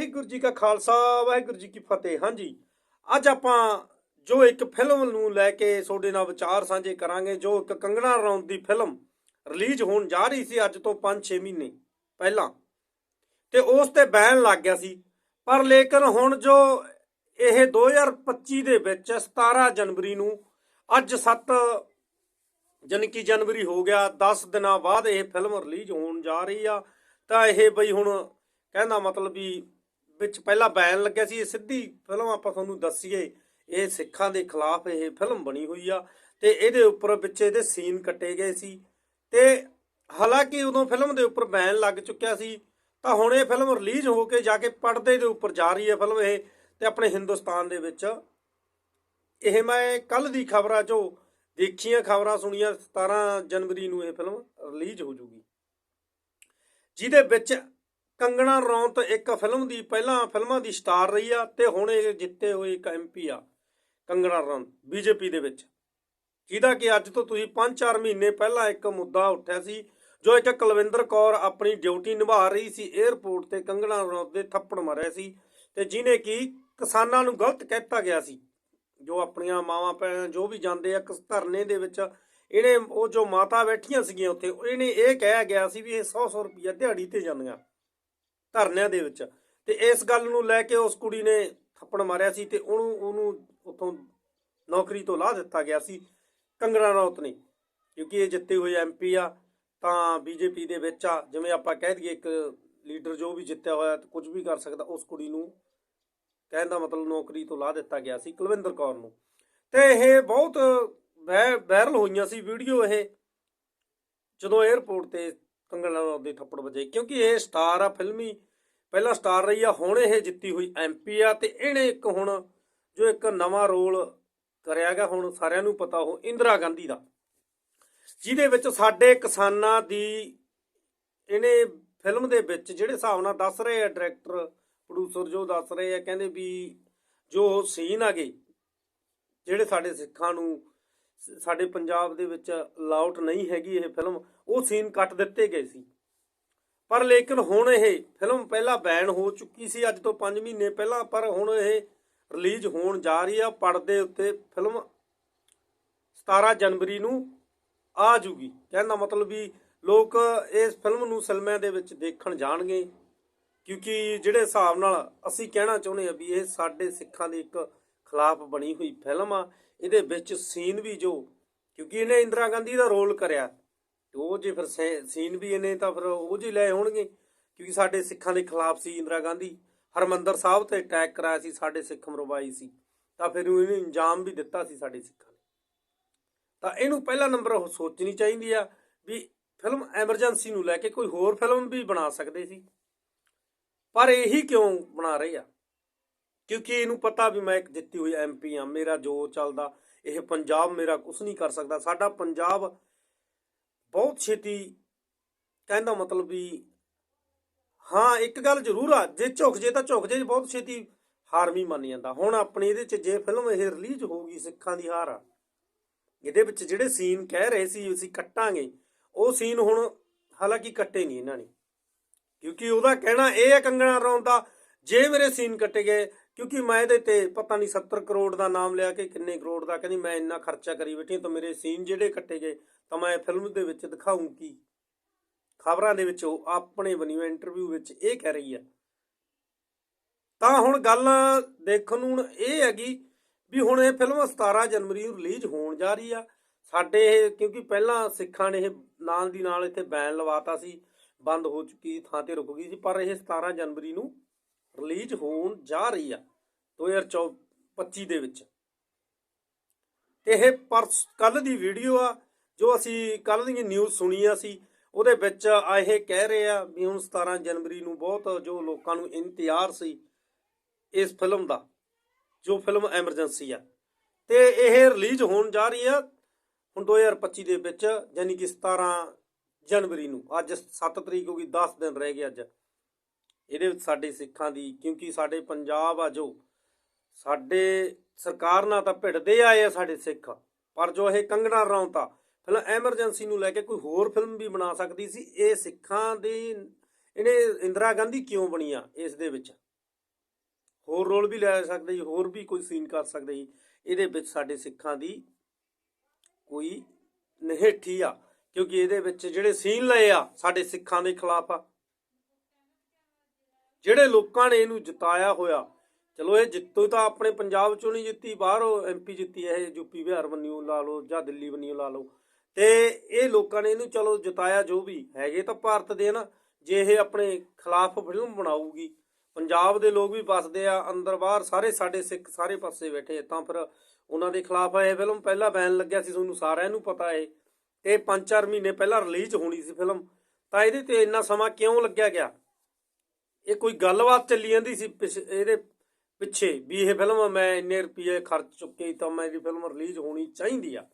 ਵਾਹਿਗੁਰੂ ਜੀ ਕਾ ਖਾਲਸਾ, ਵਾਹਿਗੁਰੂ ਜੀ ਕੀ ਫਤਿਹ। ਹਾਂਜੀ, ਅੱਜ ਆਪਾਂ ਜੋ ਇੱਕ ਫਿਲਮ ਨੂੰ ਲੈ ਕੇ ਤੁਹਾਡੇ ਨਾਲ ਵਿਚਾਰ ਸਾਂਝੇ ਕਰਾਂਗੇ, ਜੋ ਇੱਕ ਕੰਗਣਾ ਰਣੌਤ ਦੀ ਫਿਲਮ ਰਿਲੀਜ਼ ਹੋਣ ਜਾ ਰਹੀ ਸੀ ਅੱਜ ਤੋਂ 5-6 ਮਹੀਨੇ ਪਹਿਲਾਂ। ਤੇ ਉਸ ਤੇ ਬੈਨ ਲੱਗ ਗਿਆ ਸੀ। ਪਰ ਲੇਕਿਨ ਹੁਣ ਜੋ ਇਹ 2025 ਦੇ ਵਿੱਚ 17 ਜਨਵਰੀ ਨੂੰ ਅੱਜ 7 ਜਾਣੀ ਕਿ ਜਨਵਰੀ ਹੋ ਗਿਆ 10 ਦਿਨਾਂ ਬਾਅਦ ਇਹ ਫਿਲਮ ਰਿਲੀਜ਼ ਹੋਣ ਜਾ ਰਹੀ ਆ। ਤਾਂ ਇਹ ਬਈ ਹੁਣ ਕਹਿੰਦਾ ਮਤਲਬ ਵੀ ਵਿੱਚ ਪਹਿਲਾਂ ਬੈਨ ਲੱਗਿਆ ਸੀ, ਇਹ ਸਿੱਧੀ ਫਿਲਮ ਆਪਾਂ ਤੁਹਾਨੂੰ ਦੱਸੀਏ, ਇਹ ਸਿੱਖਾਂ ਦੇ ਖਿਲਾਫ ਇਹ ਫਿਲਮ ਬਣੀ ਹੋਈ ਆ ਤੇ ਇਹਦੇ ਉੱਪਰ ਵਿੱਚ ਇਹਦੇ ਸੀਨ ਕੱਟੇ ਗਏ ਸੀ ਤੇ ਹਾਲਾਂਕਿ ਉਦੋਂ ਫਿਲਮ ਦੇ ਉੱਪਰ ਬੈਨ ਲੱਗ ਚੁੱਕਿਆ ਸੀ, ਤਾਂ ਹੁਣ ਇਹ ਫਿਲਮ ਰਿਲੀਜ਼ ਹੋ ਕੇ ਜਾ ਕੇ ਪਰਦੇ ਦੇ ਉੱਪਰ ਜਾ ਰਹੀ ਹੈ ਫਿਲਮ ਇਹ ਤੇ ਆਪਣੇ ਹਿੰਦੁਸਤਾਨ ਦੇ ਵਿੱਚ। ਇਹ ਮੈਂ ਕੱਲ ਦੀ ਖਬਰਾਂ ਚੋਂ ਦੇਖੀਆਂ ਖਬਰਾਂ ਸੁਣੀਆਂ 17 ਜਨਵਰੀ ਨੂੰ ਇਹ ਫਿਲਮ ਰਿਲੀਜ਼ ਹੋ ਜੂਗੀ। ਜਿਹਦੇ ਵਿੱਚ ਕੰਗਣਾ ਰੌਂਤ ਇੱਕ ਫਿਲਮ ਦੀ ਪਹਿਲਾਂ ਫਿਲਮਾਂ ਦੀ ਸਟਾਰ ਰਹੀ ਆ ਤੇ ਹੁਣ ਇਹ ਜਿੱਤੇ ਹੋਏ ਇੱਕ ਐਮਪੀ ਆ, ਕੰਗਣਾ ਰੌਂਤ ਬੀਜੇਪੀ ਦੇ ਵਿੱਚ। ਜਿਹਦਾ ਕਿ ਅੱਜ ਤੋਂ ਤੁਸੀਂ 5-4 ਮਹੀਨੇ ਪਹਿਲਾਂ ਇੱਕ ਮੁੱਦਾ ਉੱਠਿਆ ਸੀ, ਜੋ ਇੱਕ ਕੁਲਵਿੰਦਰ ਕੌਰ ਆਪਣੀ ਡਿਊਟੀ ਨਿਭਾ ਰਹੀ ਸੀ 에ਅਰਪੋਰਟ ਤੇ ਕੰਗਣਾ ਰੌਂਤ ਦੇ ਥੱਪੜ ਮਾਰਿਆ ਸੀ ਤੇ ਜਿਹਨੇ ਕਿ ਕਿਸਾਨਾਂ ਨੂੰ ਗਲਤ ਕਹਿਤਾ ਗਿਆ ਸੀ। ਜੋ ਆਪਣੀਆਂ ਮਾਵਾਂ ਭੈਣਾਂ ਜੋ ਵੀ ਜਾਂਦੇ ਆ ਕਿਸ ਧਰਨੇ ਦੇ ਵਿੱਚ ਇਹਨੇ ਉਹ ਜੋ ਮਾਤਾ ਬੈਠੀਆਂ ਸੀਗੀਆਂ ਉੱਥੇ, ਇਹਨੇ ਇਹ ਕਹਿਆ ਗਿਆ ਸੀ ਵੀ ਇਹ 100-100 ਰੁਪਈਆ ਦਿਹਾੜੀ ਤੇ ਜਾਂਦੀਆਂ। ਧਰਨਿਆਂ ਦੇ ਵਿੱਚ। ਤੇ ਇਸ ਗੱਲ ਨੂੰ ਲੈ ਕੇ ਉਸ ਕੁੜੀ ਨੇ ਥੱਪੜ ਮਾਰਿਆ ਸੀ ਤੇ ਉਹਨੂੰ ਉਹਨੂੰ ਉੱਥੋਂ ਨੌਕਰੀ ਤੋਂ ਲਾਹ ਦਿੱਤਾ ਗਿਆ ਸੀ। ਕੰਗਣਾ ਰਣੌਤ ਨੇ, ਕਿਉਂਕਿ ਇਹ ਜਿੱਤੇ ਹੋਏ ਐਮਪੀ ਆ, ਤਾਂ ਬੀਜੇਪੀ ਦੇ ਵਿੱਚ ਆ। ਜਿਵੇਂ ਆਪਾਂ ਕਹਿ ਦਈਏ ਇੱਕ ਲੀਡਰ ਜੋ ਵੀ ਜਿੱਤਿਆ ਹੋਇਆ ਤੇ ਕੁਝ ਵੀ ਕਰ ਸਕਦਾ, ਉਸ ਕੁੜੀ ਨੂੰ ਕਹਿਣ ਦਾ ਮਤਲਬ ਨੌਕਰੀ ਤੋਂ ਲਾਹ ਦਿੱਤਾ ਗਿਆ ਸੀ, ਕੁਲਵਿੰਦਰ ਕੌਰ ਨੂੰ। ਤੇ ਇਹ ਬਹੁਤ ਵੈ- ਵਾਇਰਲ ਹੋਈਆਂ ਸੀ ਵੀਡੀਓ ਇਹ, ਜਦੋਂ 에ਅਰਪੋਰਟ ਤੇ ਕੰਗਣਾ ਰਣੌਤ ਦੇ ਥੱਪੜ ਵੱਜੇ। ਕਿਉਂਕਿ ਇਹ ਸਟਾਰ ਆ ਫਿਲਮੀ, ਪਹਿਲਾਂ ਸਟਾਰ ਰਹੀ ਆ, ਹੁਣ ਇਹ ਜਿੱਤੀ ਹੋਈ ਐਮਪੀ ਆ, ਤੇ ਇਹਨੇ ਇੱਕ ਹੁਣ ਜੋ ਇੱਕ ਨਵਾਂ ਰੋਲ ਕਰਿਆਗਾ, ਹੁਣ ਸਾਰਿਆਂ ਨੂੰ ਪਤਾ ਉਹ ਇੰਦਰਾ ਗਾਂਧੀ ਦਾ। ਜਿਹਦੇ ਵਿੱਚ ਸਾਡੇ ਕਿਸਾਨਾਂ ਦੀ ਇਹਨੇ ਫਿਲਮ ਦੇ ਵਿੱਚ ਜਿਹੜੇ ਹਿਸਾਬ ਨਾਲ ਦੱਸ ਰਹੇ ਆ, ਡਾਇਰੈਕਟਰ, ਪ੍ਰੋਡਿਊਸਰ ਜੋ ਦੱਸ ਰਹੇ ਆ, ਕਹਿੰਦੇ ਵੀ ਜੋ ਸੀਨ ਆਗੇ, ਜਿਹੜੇ ਸਾਡੇ ਸਿੱਖਾਂ ਨੂੰ ਸਾਡੇ ਪੰਜਾਬ ਦੇ ਵਿੱਚ ਲਾਊਟ ਨਹੀਂ ਹੈਗੀ ਇਹ ਫਿਲਮ। ਉਹ ਸੀਨ ਕੱਟ ਦਿੱਤੇ ਗਏ ਸੀ। ਪਰ ਲੇਕਿਨ ਹੁਣ ਇਹ ਫਿਲਮ ਪਹਿਲਾਂ ਬੈਨ ਹੋ ਚੁੱਕੀ ਸੀ, ਅੱਜ ਤੋਂ 5 ਮਹੀਨੇ ਪਹਿਲਾਂ, ਪਰ ਹੁਣ ਇਹ ਰਿਲੀਜ਼ ਹੋਣ ਜਾ ਰਹੀ ਆ। ਪਰਦੇ ਉੱਤੇ ਫਿਲਮ 17 ਜਨਵਰੀ ਨੂੰ ਆ ਜੂਗੀ। ਕਹਿਣ ਦਾ ਮਤਲਬ ਵੀ ਲੋਕ ਇਸ ਫਿਲਮ ਨੂੰ ਸਿਨੇਮਾ ਦੇ ਵਿੱਚ ਦੇਖਣ ਜਾਣਗੇ, ਕਿਉਂਕਿ ਜਿਹੜੇ ਹਿਸਾਬ ਨਾਲ ਅਸੀਂ ਕਹਿਣਾ ਚਾਹੁੰਦੇ ਆ ਵੀ ਇਹ ਸਾਡੇ ਸਿੱਖਾਂ ਦੀ ਇੱਕ ਖਿਲਾਫ ਬਣੀ ਹੋਈ ਫਿਲਮ ਆ। ਇਹਦੇ ਵਿੱਚ ਸੀਨ ਵੀ ਜੋ, ਕਿਉਂਕਿ ਇਹਨੇ ਇੰਦਰਾ ਗਾਂਧੀ ਦਾ ਰੋਲ ਕਰਿਆ। ਤੇ ਉਹ ਜੇ ਫਿਰ ਸੀਨ ਵੀ ਇਹਨੇ ਤਾਂ ਫਿਰ ਉਹ ਜੇ ਲਏ ਹੋਣਗੇ, ਕਿਉਂਕਿ ਸਾਡੇ ਸਿੱਖਾਂ ਦੇ ਖਿਲਾਫ ਸੀ ਇੰਦਰਾ ਗਾਂਧੀ। ਹਰਮੰਦਰ ਸਾਹਿਬ ਤੇ ਅਟੈਕ ਕਰਾਇਆ ਸੀ, ਸਾਡੇ ਸਿੱਖ ਮਰਵਾਈ ਸੀ। ਤਾਂ ਫਿਰ ਇਹਨੂੰ ਇੰਜਾਮ ਵੀ ਦਿੱਤਾ ਸੀ ਸਾਡੇ ਸਿੱਖਾਂ ਨੇ। ਤਾਂ ਇਹਨੂੰ ਪਹਿਲਾ ਨੰਬਰ ਉਹ ਸੋਚਣੀ ਚਾਹੀਦੀ ਆ ਵੀ ਫਿਲਮ ਐਮਰਜੈਂਸੀ ਨੂੰ ਲੈ ਕੇ ਕੋਈ ਹੋਰ ਫਿਲਮ ਵੀ ਬਣਾ ਸਕਦੇ ਸੀ। ਪਰ ਇਹੀ ਕਿਉਂ ਬਣਾ ਰਹੇ ਆ? ਕਿਉਂਕਿ ਇਹਨੂੰ ਪਤਾ ਵੀ ਮੈਂ ਇੱਕ ਜਿੱਤੀ ਹੋਈ ਐਮਪੀ ਆ, ਮੇਰਾ ਜੋ ਚੱਲਦਾ, ਇਹ ਪੰਜਾਬ ਮੇਰਾ ਕੁਝ ਨਹੀਂ ਕਰ ਸਕਦਾ। ਸਾਡਾ ਪੰਜਾਬ ਬਹੁਤ ਛੇਤੀ ਕਹਿੰਦਾ ਮਤਲਬ ਵੀ ਹਾਂ, ਇੱਕ ਗੱਲ ਜ਼ਰੂਰ ਆ, ਜੇ ਝੁਕ ਜੇ ਤਾਂ ਝੁਕ ਜੇ, ਬਹੁਤ ਛੇਤੀ ਹਾਰ ਵੀ ਮੰਨ ਜਾਂਦਾ। ਹੁਣ ਆਪਣੀ ਇਹਦੇ ਚ ਜੇ ਫਿਲਮ ਇਹ ਰਿਲੀਜ਼ ਹੋਊਗੀ ਸਿੱਖਾਂ ਦੀ ਹਾਰ ਆ ਇਹਦੇ ਵਿੱਚ ਜਿਹੜੇ ਸੀਨ ਕਹਿ ਰਹੇ ਸੀ, ਅਸੀਂ ਕੱਟਾਂਗੇ, ਉਹ ਸੀਨ ਹੁਣ ਹਾਲਾਂਕਿ ਕੱਟੇ ਨਹੀਂ ਇਹਨਾਂ ਨੇ। ਕਿਉਂਕਿ ਉਹਦਾ ਕਹਿਣਾ ਇਹ ਹੈ ਕੰਗਣਾ ਰਣੌਤ ਦਾ ਜੇ ਮੇਰੇ ਸੀਨ ਕੱਟੇ ਗਏ ਕਿਉਂਕਿ ਮੈਂ ਇਹਦੇ ਤੇ ਪਤਾ ਨਹੀਂ 70 ਕਰੋੜ ਦਾ ਨਾਮ ਲਿਆ ਕਿ ਕਿੰਨੇ ਕਰੋੜ ਦਾ, ਕਹਿੰਦੀ ਮੈਂ ਇੰਨਾ ਖਰਚਾ ਕਰੀ ਬੈਠੀ ਤਾਂ ਮੇਰੇ ਸੀਨ ਜਿਹੜੇ ਕੱਟੇ ਗਏ, ਤਾਂ ਮੈਂ ਫਿਲਮ ਦੇ ਵਿੱਚ ਦਿਖਾਉਂਗੀ ਖਬਰਾਂ ਦੇ ਵਿੱਚ ਉਹ ਆਪਣੇ ਬਣੀ ਹੋਈ ਇੰਟਰਵਿਊ ਵਿੱਚ ਇਹ ਕਹਿ ਰਹੀ ਆ। ਤਾਂ ਹੁਣ ਗੱਲ ਦੇਖਣ ਨੂੰ ਇਹ ਹੈਗੀ ਵੀ ਹੁਣ ਇਹ ਫਿਲਮ 17 ਜਨਵਰੀ ਨੂੰ ਰਿਲੀਜ਼ ਹੋਣ ਜਾ ਰਹੀ ਆ। ਸਾਡੇ ਇਹ ਕਿਉਂਕਿ ਪਹਿਲਾਂ ਸਿੱਖਾਂ ਨੇ ਇਹ ਨਾਲ ਦੀ ਨਾਲ ਇੱਥੇ ਬੈਨ ਲਵਾਤਾ ਸੀ, ਬੰਦ ਹੋ ਚੁੱਕੀ ਥਾਂ ਤੇ ਰੁਕ ਗਈ ਸੀ, ਪਰ ਇਹ 17 ਜਨਵਰੀ ਨੂੰ ਰਿਲੀਜ਼ ਹੋਣ ਜਾ ਰਹੀ ਆ 2025 ਦੇ ਵਿੱਚ। ਤੇ ਇਹ ਪਰਸ ਕੱਲ ਦੀ ਵੀਡੀਓ ਆ, ਜੋ ਅਸੀਂ ਕੱਲ ਦੀ ਨਿਊਜ਼ ਸੁਣੀਆਂ ਸੀ, ਉਹਦੇ ਵਿੱਚ ਇਹ ਕਹਿ ਰਹੇ ਆ ਵੀ ਹੁਣ 17 ਜਨਵਰੀ ਨੂੰ ਬਹੁਤ ਜੋ ਲੋਕਾਂ ਨੂੰ ਇੰਤਜ਼ਾਰ ਸੀ ਇਸ ਫਿਲਮ ਦਾ, ਜੋ ਫਿਲਮ ਐਮਰਜੈਂਸੀ ਆ। ਤੇ ਇਹ ਰਿਲੀਜ਼ ਹੋਣ ਜਾ ਰਹੀ ਆ ਹੁਣ 2025 ਦੇ ਵਿੱਚ, ਯਾਨੀ ਕਿ 17 ਜਨਵਰੀ ਨੂੰ, ਅੱਜ 7 ਤਰੀਕ ਹੋ ਗਈ 10 ਦਿਨ ਰਹਿ ਗਏ ਅੱਜ। ਇਹਦੇ ਵਿੱਚ ਸਾਡੇ ਸਿੱਖਾਂ ਦੀ, ਕਿਉਂਕਿ ਸਾਡੇ ਪੰਜਾਬ ਆ ਜੋ, ਸਾਡੇ ਸਰਕਾਰ ਨਾਲ ਤਾਂ ਭਿੜਦੇ ਆਏ ਆ ਸਾਡੇ ਸਿੱਖ, ਪਰ ਜੋ ਇਹ ਕੰਗਣਾ ਰਣੌਤ ਆ ਪਹਿਲਾਂ ਐਮਰਜੈਂਸੀ ਨੂੰ ਲੈ ਕੇ ਕੋਈ ਹੋਰ ਫਿਲਮ ਵੀ ਬਣਾ ਸਕਦੀ ਸੀ, ਇਹ ਸਿੱਖਾਂ ਦੀ, ਇਹਨੇ ਇੰਦਰਾ ਗਾਂਧੀ ਕਿਉਂ ਬਣੀ ਆ ਇਸ ਦੇ ਵਿੱਚ? ਹੋਰ ਰੋਲ ਵੀ ਲੈ ਸਕਦੇ ਜੀ ਹੋਰ ਵੀ ਕੋਈ ਸੀਨ ਕਰ ਸਕਦੇ ਸੀ, ਇਹਦੇ ਵਿੱਚ ਸਾਡੇ ਸਿੱਖਾਂ ਦੀ ਕੋਈ ਨਹੇਠੀ ਆ, ਕਿਉਂਕਿ ਇਹਦੇ ਵਿੱਚ ਜਿਹੜੇ ਸੀਨ ਲਏ ਆ ਸਾਡੇ ਸਿੱਖਾਂ ਦੇ ਖਿਲਾਫ ਆ ਜਿਹੜੇ ਲੋਕਾਂ ਨੇ ਇਹਨੂੰ ਜਿਤਾਇਆ ਹੋਇਆ, ਚਲੋ ਇਹ ਜਿੱਤੋ ਤਾਂ ਆਪਣੇ ਪੰਜਾਬ ਚੋਂ ਨਹੀਂ ਜਿੱਤੀ, ਬਾਹਰੋਂ ਐਮਪੀ ਜਿੱਤੀ ਹੈ ਇਹ ਯੂਪੀ ਬਿਹਾਰ ਵੰਨਿਓ ਲਾ ਲਓ ਜਾਂ ਦਿੱਲੀ ਵੰਨਿਓ ਲਾ ਲਓ। ਤੇ ਇਹ ਲੋਕਾਂ ਨੇ ਇਹਨੂੰ ਚਲੋ ਜਿਤਾਇਆ ਜੋ ਵੀ ਹੈਗੇ ਤਾਂ ਭਾਰਤ ਦੇ ਨਾ, ਜੇ ਇਹ ਆਪਣੇ ਖਿਲਾਫ ਫਿਲਮ ਬਣਾਊਗੀ, ਪੰਜਾਬ ਦੇ ਲੋਕ ਵੀ ਵੱਸਦੇ ਆ, ਅੰਦਰ ਬਾਹਰ ਸਾਰੇ ਸਾਡੇ ਸਿੱਖ ਸਾਰੇ ਪਾਸੇ ਬੈਠੇ ਤਾਂ ਫਿਰ ਉਹਨਾਂ ਦੇ ਖਿਲਾਫ ਇਹ ਫਿਲਮ ਪਹਿਲਾਂ ਬੈਨ ਲੱਗਿਆ ਸੀ, ਤੁਹਾਨੂੰ ਸਾਰਿਆਂ ਨੂੰ ਪਤਾ ਹੈ ਤੇ 5-4 ਮਹੀਨੇ ਪਹਿਲਾਂ ਰਿਲੀਜ਼ ਹੋਣੀ ਸੀ ਫਿਲਮ, ਤਾਂ ਇਹਦੇ ਤੇ ਇੰਨਾ ਸਮਾਂ ਕਿਉਂ ਲੱਗਿਆ ਗਿਆ? ਇਹ ਕੋਈ ਗੱਲਬਾਤ ਚੱਲੀ ਜਾਂਦੀ ਸੀ ਪਿਛ- ਇਹਦੇ ਪਿੱਛੇ ਵੀ ਇਹ ਫਿਲਮ ਮੈਂ ਇੰਨੇ ਰੁਪਏ ਖਰਚ ਚੁੱਕੇ ਤਾਂ ਮੈਂ ਇਹਦੀ ਫਿਲਮ ਰਿਲੀਜ਼ ਹੋਣੀ ਚਾਹੀਦੀ ਆ।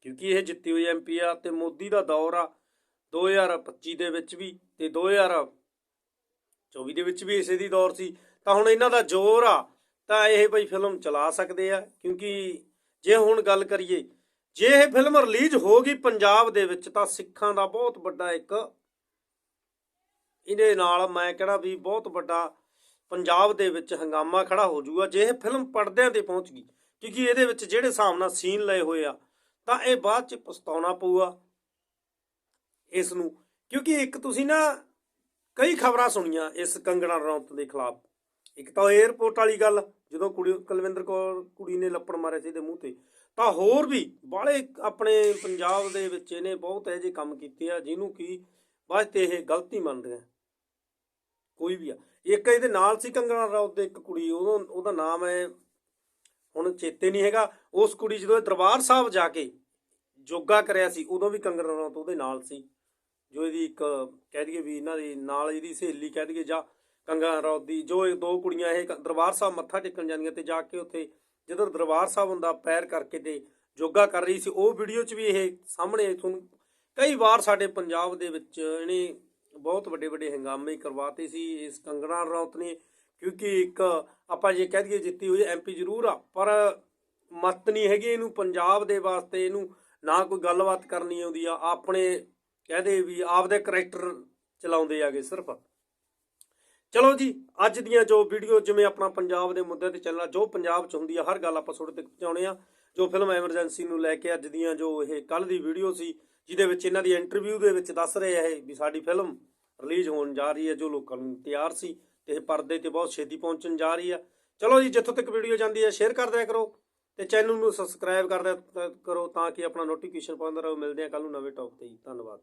ਕਿਉਂਕਿ ਇਹ ਜਿੱਤੀ ਹੋਈ ਐਮਪੀ ਆ ਤੇ ਮੋਦੀ ਦਾ ਦੌਰ ਆ 2025 ਦੇ ਵਿੱਚ ਵੀ ਤੇ 2024 ਦੇ ਵਿੱਚ ਵੀ ਇਸੇ ਦੀ ਦੌਰ ਸੀ। ਤਾਂ ਹੁਣ ਇਹਨਾਂ ਦਾ ਜ਼ੋਰ ਆ, ਤਾਂ ਇਹ ਬਈ ਫਿਲਮ ਚਲਾ ਸਕਦੇ ਆ। ਕਿਉਂਕਿ ਜੇ ਹੁਣ ਗੱਲ ਕਰੀਏ, ਜੇ ਇਹ ਫਿਲਮ ਰਿਲੀਜ਼ ਹੋ ਗਈ ਪੰਜਾਬ ਦੇ ਵਿੱਚ ਤਾਂ ਸਿੱਖਾਂ ਦਾ ਬਹੁਤ ਵੱਡਾ ਇੱਕ ਇਹਦੇ ਨਾਲ ਮੈਂ ਕਿਹੜਾ ਵੀ ਬਹੁਤ ਵੱਡਾ ਪੰਜਾਬ ਦੇ ਵਿੱਚ ਹੰਗਾਮਾ ਖੜਾ ਹੋ ਜਾਊਗਾ, ਜੇ ਇਹ ਫਿਲਮ ਪਰਦਿਆਂ ਤੇ ਪਹੁੰਚ ਗਈ, ਕਿਉਂਕਿ ਇਹਦੇ ਵਿੱਚ ਜਿਹੜੇ ਹਿਸਾਬ ਨਾਲ ਸੀਨ ਲਏ ਹੋਏ ਆ, ਤਾਂ ਇਹ ਬਾਅਦ ਚ ਪਛਤਾਉਣਾ ਪਊਗਾ ਇਸ ਨੂੰ ਕਿਉਂਕਿ ਇੱਕ ਤੁਸੀਂ ਨਾ ਕਈ ਖਬਰਾਂ ਸੁਣੀਆਂ ਇਸ ਕੰਗਣਾ ਰਣੌਤ ਦੇ ਖਿਲਾਫ। ਇੱਕ ਤਾਂ 에어ਪੋਰਟ ਵਾਲੀ ਗੱਲ, ਜਦੋਂ ਕੁੜੀ, ਕੁਲਵਿੰਦਰ ਕੌਰ ਕੁੜੀ ਨੇ ਲੱਪੜ ਮਾਰਿਆ ਸੀ ਇਹਦੇ ਮੂੰਹ ਤੇ, ਤਾਂ ਹੋਰ ਵੀ ਬਾਹਲੇ ਆਪਣੇ ਪੰਜਾਬ ਦੇ ਵਿੱਚ ਇਹਨੇ ਬਹੁਤ ਇਹੋ ਜਿਹੇ ਕੰਮ ਕੀਤੇ ਆ, ਜਿਹਨੂੰ ਕੀ ਬਾਅਦ ਤੇ ਇਹ ਗਲਤੀ ਮੰਨਦੇ ਆ ਕੋਈ ਵੀ ਆ। ਇੱਕ ਇਹਦੇ ਨਾਲ ਸੀ ਕੰਗਣਾ ਰਾਉਤ ਦੇ ਇੱਕ ਕੁੜੀ, ਉਹਦਾ ਉਹਦਾ ਨਾਮ ਹੈ ਹੁਣ ਚੇਤੇ ਨਹੀਂ ਹੈਗਾ। ਉਸ ਕੁੜੀ ਜਦੋਂ ਇਹ ਦਰਬਾਰ ਸਾਹਿਬ ਜਾ ਕੇ ਯੋਗਾ ਕਰਿਆ ਸੀ, ਉਦੋਂ ਵੀ ਕੰਗਣਾ ਰੌਤ ਉਹਦੇ ਨਾਲ ਸੀ। ਜੋ ਇਹਦੀ ਇੱਕ ਕਹਿ ਦਈਏ ਵੀ ਇਹਨਾਂ ਦੀ ਨਾਲ ਇਹਦੀ ਸਹੇਲੀ ਕਹਿ ਦਈਏ ਜਾਂ ਕੰਗਣਾ ਰਾਉਤ ਦੀ, ਜੋ ਇਹ ਦੋ ਕੁੜੀਆਂ ਇਹ ਦਰਬਾਰ ਸਾਹਿਬ ਮੱਥਾ ਟੇਕਣ ਜਾਂਦੀਆਂ ਤੇ ਜਾ ਕੇ ਉੱਥੇ ਜਦੋਂ ਦਰਬਾਰ ਸਾਹਿਬ ਹੁੰਦਾ ਪੈਰ ਕਰਕੇ ਤੇ ਯੋਗਾ ਕਰ ਰਹੀ ਸੀ, ਉਹ ਵੀਡੀਓ 'ਚ ਵੀ ਇਹ ਸਾਹਮਣੇ ਤੁਹਾਨੂੰ ਕਈ ਵਾਰ ਸਾਡੇ ਪੰਜਾਬ ਦੇ ਵਿੱਚ ਇਹਨੇ ਬਹੁਤ ਵੱਡੇ ਵੱਡੇ ਹੰਗਾਮੇ ਕਰਵਾਤੇ ਸੀ ਇਸ ਕੰਗਣਾ ਰਣੌਤ ਨੇ, ਕਿਉਂਕਿ ਇੱਕ ਆਪਾਂ ਜੇ ਕਹਿ ਦਈਏ ਜਿੱਤੀ ਹੋਈ ਐਮਪੀ ਜ਼ਰੂਰ ਆ, ਪਰ ਮਤ ਨਹੀਂ ਹੈਗੀ ਇਹਨੂੰ, ਪੰਜਾਬ ਦੇ ਵਾਸਤੇ ਇਹਨੂੰ ਨਾ ਕੋਈ ਗੱਲਬਾਤ ਕਰਨੀ ਆਉਂਦੀ ਆ, ਆਪਣੇ ਕਹਦੇ ਵੀ ਆਪਦੇ ਕਰੈਕਟਰ ਚਲਾਉਂਦੇ ਆਗੇ ਸਿਰਫ। ਚਲੋ ਜੀ, ਅੱਜ ਦੀਆਂ ਜੋ ਵੀਡੀਓ ਜਿਵੇਂ ਆਪਣਾ ਪੰਜਾਬ ਦੇ ਮੁੱਦੇ ਤੇ ਚੱਲਣਾ, ਜੋ ਪੰਜਾਬ 'ਚ ਹੁੰਦੀ ਆ, ਹਰ ਗੱਲ ਆਪਾਂ ਤੁਹਾਡੇ ਤੱਕ ਪਹੁੰਚਾਉਣੇ ਆ। ਜੋ ਫਿਲਮ ਐਮਰਜੈਂਸੀ ਨੂੰ ਲੈ ਕੇ ਅੱਜ ਦੀਆਂ ਜੋ ਇਹ ਕੱਲ ਦੀ ਵੀਡੀਓ ਸੀ ਜਿਹਦੇ ਵਿੱਚ ਇਹਨਾਂ ਦੀ ਇੰਟਰਵਿਊ ਦੇ ਵਿੱਚ ਦੱਸ ਰਹੇ ਆ ਇਹ ਵੀ ਸਾਡੀ ਫਿਲਮ ਰਿਲੀਜ਼ ਹੋਣ ਜਾ ਰਹੀ ਹੈ, ਜੋ ਲੋਕਾਂ ਨੂੰ ਤਿਆਰ ਸੀ ਤੇ ਇਹ ਪਰਦੇ ਤੇ ਬਹੁਤ ਛੇਤੀ ਪਹੁੰਚਣ ਜਾ ਰਹੀ ਆ। ਚਲੋ ਜੀ, ਜਿੱਥੋਂ ਤੱਕ ਵੀਡੀਓ ਜਾਂਦੀ ਹੈ ਸ਼ੇਅਰ ਕਰ ਦਿਆ ਕਰੋ ਤੇ ਚੈਨਲ ਨੂੰ ਸਬਸਕ੍ਰਾਈਬ ਕਰ ਦਿਆ ਕਰੋ ਤਾਂ ਕਿ ਆਪਣਾ ਨੋਟੀਫਿਕੇਸ਼ਨ ਪਾਉਂਦਾ ਰਹੋ। ਮਿਲਦੇ ਆ ਕੱਲ ਨੂੰ ਨਵੇਂ ਟੌਪ ਤੇ ਜੀ। ਧੰਨਵਾਦ।